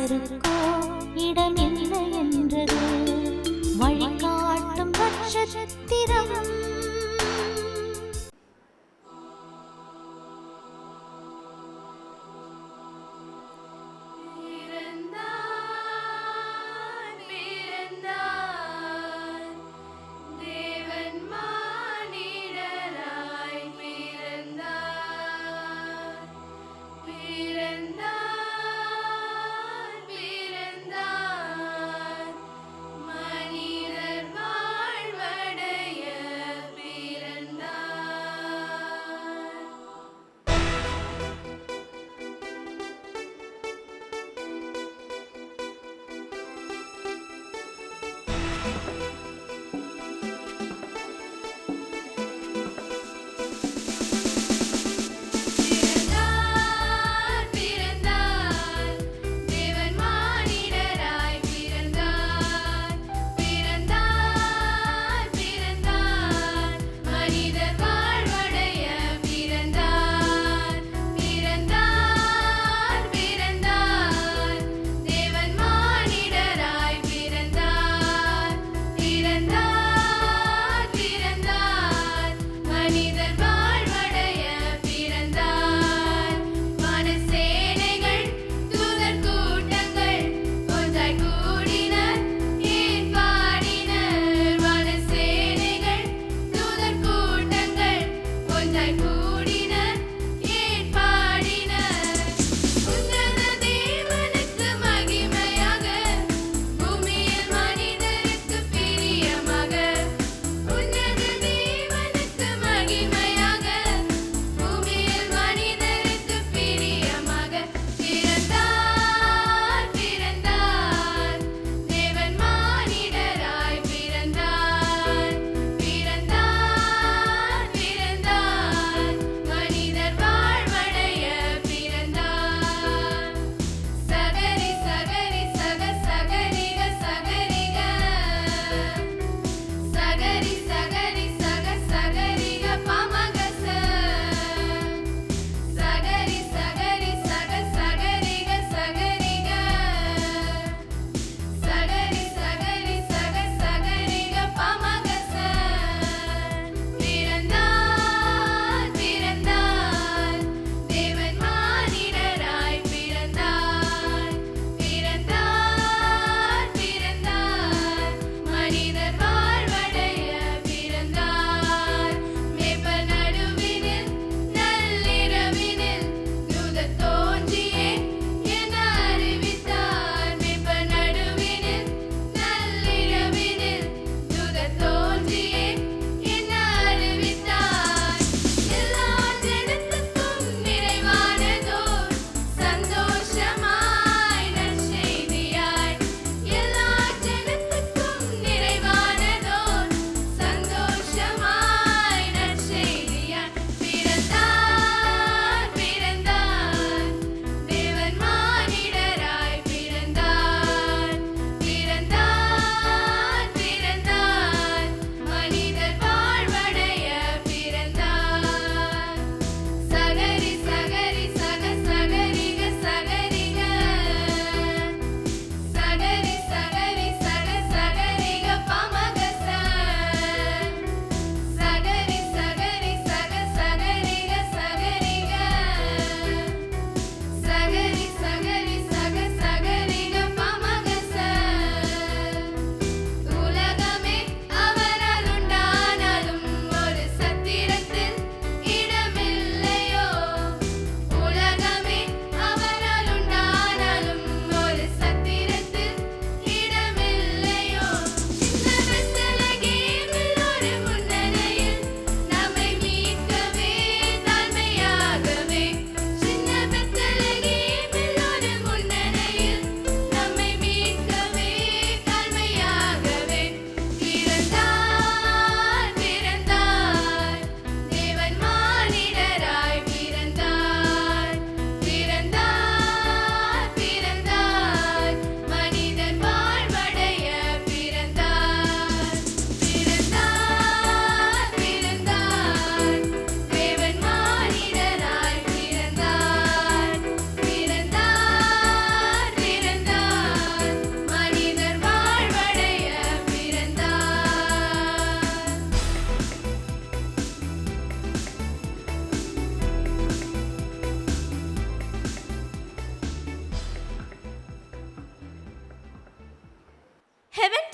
யாருக்கோ இடமில்லை என்றது?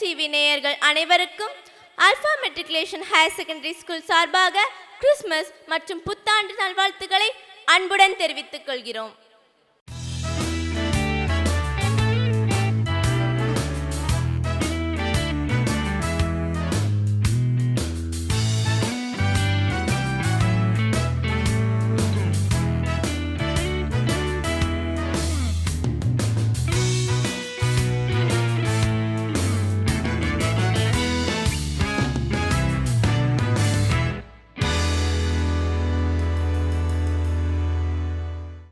டிவி நேயர்கள் அனைவருக்கும் Alpha matriculation higher secondary school சார்பாக கிறிஸ்மஸ் மற்றும் புத்தாண்டு நல்வாழ்த்துக்களை அன்புடன் தெரிவித்துக் கொள்கிறோம்.